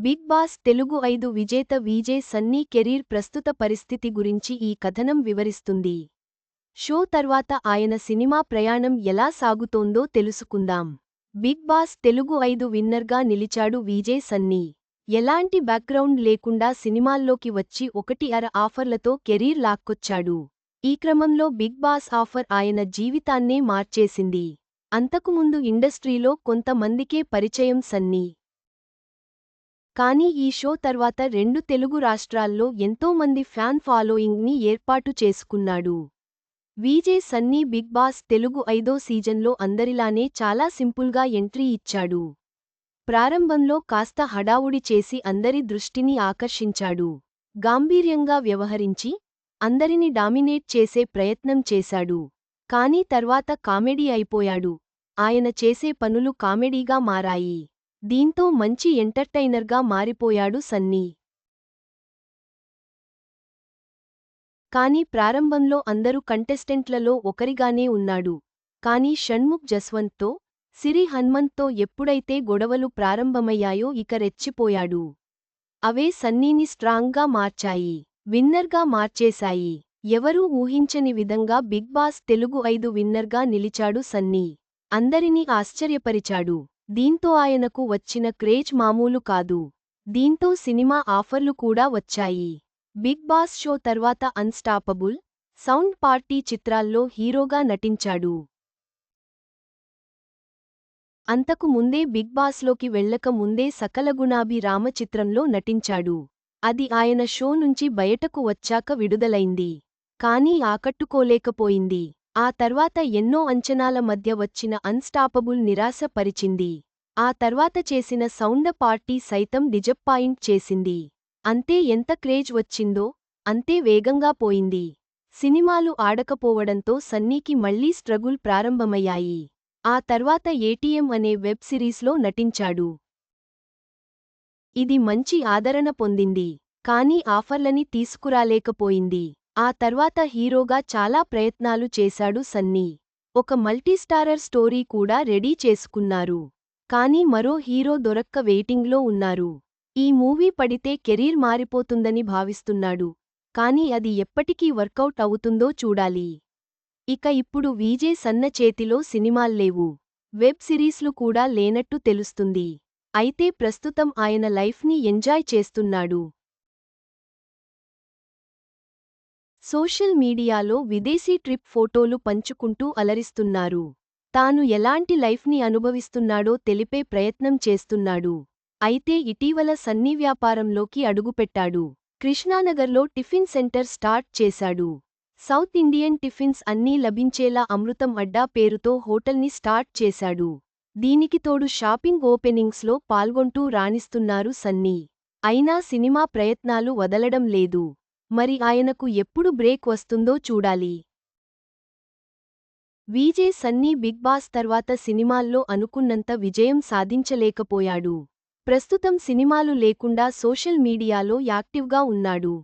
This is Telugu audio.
బిగ్ బాస్ తెలుగు ఐదు విజేత విజే సన్నీ కెరీర్ ప్రస్తుత పరిస్థితి గురించి ఈ కథనం వివరిస్తుంది. షో తర్వాత ఆయన సినిమా ప్రయాణం ఎలా సాగుతోందో తెలుసుకుందాం. బిగ్ బాస్ తెలుగు ఐదు విన్నర్గా నిలిచాడు విజే సన్నీ. ఎలాంటి బ్యాక్గ్రౌండ్ లేకుండా సినిమాల్లోకి వచ్చి ఒకటి అర ఆఫర్లతో కెరీర్ లాక్కొచ్చాడు. ఈ క్రమంలో బిగ్ బాస్ ఆఫర్ ఆయన జీవితాన్నే మార్చేసింది. అంతకుముందు ఇండస్ట్రీలో కొంతమందికే పరిచయం సన్నీ. కానీ ఈ షో తర్వాత రెండు తెలుగు రాష్ట్రాల్లో ఎంతోమంది ఫ్యాన్ ఫాలోయింగ్ని ఏర్పాటు చేసుకున్నాడు. VJ Sunny Bigg Boss Telugu ఐదో సీజన్లో అందరిలానే చాలా సింపుల్గా ఎంట్రీ ఇచ్చాడు. ప్రారంభంలో కాస్త హడావుడి చేసి అందరి దృష్టిని ఆకర్షించాడు. గాంభీర్యంగా వ్యవహరించి అందరిని డామినేట్ చేసే ప్రయత్నం చేశాడు. కానీ తర్వాత కామెడీ అయిపోయాడు. ఆయన చేసే పనులు కామెడీగా మారాయి. దీంతో మంచి ఎంటర్టైనర్గా మారిపోయాడు సన్నీ. కానీ ప్రారంభంలో అందరూ కంటెస్టెంట్లలో ఒకరిగానే ఉన్నాడు. కానీ షణ్ముఖ్ జస్వంత్తో సిరి హన్మంత్తో ఎప్పుడైతే గొడవలు ప్రారంభమయ్యాయో ఇక రెచ్చిపోయాడు. అవే సన్నీని స్ట్రాంగ్గా మార్చాయి విన్నర్గా మార్చేశాయి. ఎవరూ ఊహించని విధంగా బిగ్ బాస్ తెలుగు ఐదు విన్నర్గా నిలిచాడు సన్నీ. అందరినీ ఆశ్చర్యపరిచాడు. దీంతో ఆయనకు వచ్చిన క్రేజ్ మామూలు కాదు. దీంతో సినిమా ఆఫర్లు కూడా వచ్చాయి. బిగ్ బాస్ షో తర్వాత అన్స్టాపబుల్ సౌండ్ పార్టీ చిత్రాల్లో హీరోగా నటించాడు. అంతకు ముందే బిగ్ బాస్లోకి వెళ్ళక ముందే సకల గుణాభి రామ చిత్రంలో నటించాడు. అది ఆయన షో నుంచి బయటకు వచ్చాక విడుదలైంది. కానీ ఆకట్టుకోలేకపోయింది. ఆ తర్వాత ఎన్నో అంచనాల మధ్య వచ్చిన అన్స్టాపబుల్ నిరాశ పరిచింది. ఆ తర్వాత చేసిన సౌండ పార్టీ సైతం డిజప్పాయింట్ చేసింది. అంతే ఎంత క్రేజ్ వచ్చిందో అంతే వేగంగా పోయింది. సినిమాలు ఆడకపోవడంతో సన్నీకి మళ్ళీ స్ట్రగుల్ ప్రారంభమయ్యాయి. ఆ తర్వాత ఏటీఎం అనే వెబ్ సిరీస్లో నటించాడు. ఇది మంచి ఆదరణ పొందింది. కానీ ఆఫర్లని తీసుకురాలేకపోయింది. ఆ తర్వాత హీరోగా చాలా ప్రయత్నాలు చేశాడు సన్నీ. ఒక మల్టీస్టారర్ స్టోరీ కూడా రెడీ చేసుకున్నారు. కానీ మరో హీరో దొరక్క వెయిటింగ్లో ఉన్నారు. ఈ మూవీ పడితే కెరీర్ మారిపోతుందని భావిస్తున్నాడు. కానీ అది ఎప్పటికీ వర్కౌట్ అవుతుందో చూడాలి. ఇక ఇప్పుడు విజే సన్న చేతిలో సినిమాల్లేవు వెబ్ సిరీస్లు కూడా లేనట్టు తెలుస్తుంది. అయితే ప్రస్తుతం ఆయన లైఫ్ని ఎంజాయ్ చేస్తున్నాడు. సోషల్ మీడియాలో విదేశీ ట్రిప్ ఫోటోలు పంచుకుంటూ అలరిస్తున్నారు. తాను ఎలాంటి లైఫ్ని అనుభవిస్తున్నాడో తెలిపే ప్రయత్నం చేస్తున్నాడు. అయితే ఇటీవల సన్నీ వ్యాపారంలోకి అడుగుపెట్టాడు. కృష్ణానగర్లో టిఫిన్ సెంటర్ స్టార్ట్ చేశాడు. సౌత్ ఇండియన్ టిఫిన్స్ అన్నీ లభించేలా అమృతం అడ్డా పేరుతో హోటల్ని స్టార్ట్ చేశాడు. దీనికి తోడు షాపింగ్ ఓపెనింగ్స్లో పాల్గొంటూ రాణిస్తున్నారు సన్నీ. అయినా సినిమా ప్రయత్నాలు వదలడం లేదు. మరి ఆయనకు ఎప్పుడు బ్రేక్ వస్తుందో చూడాలి. విజే సన్నీ బిగ్ బాస్ తర్వాత సినిమాల్లో అనుకున్నంత విజయం సాధించలేకపోయాడు. ప్రస్తుతం సినిమాలు లేకుండా సోషల్ మీడియాలో యాక్టివ్గా ఉన్నాడు.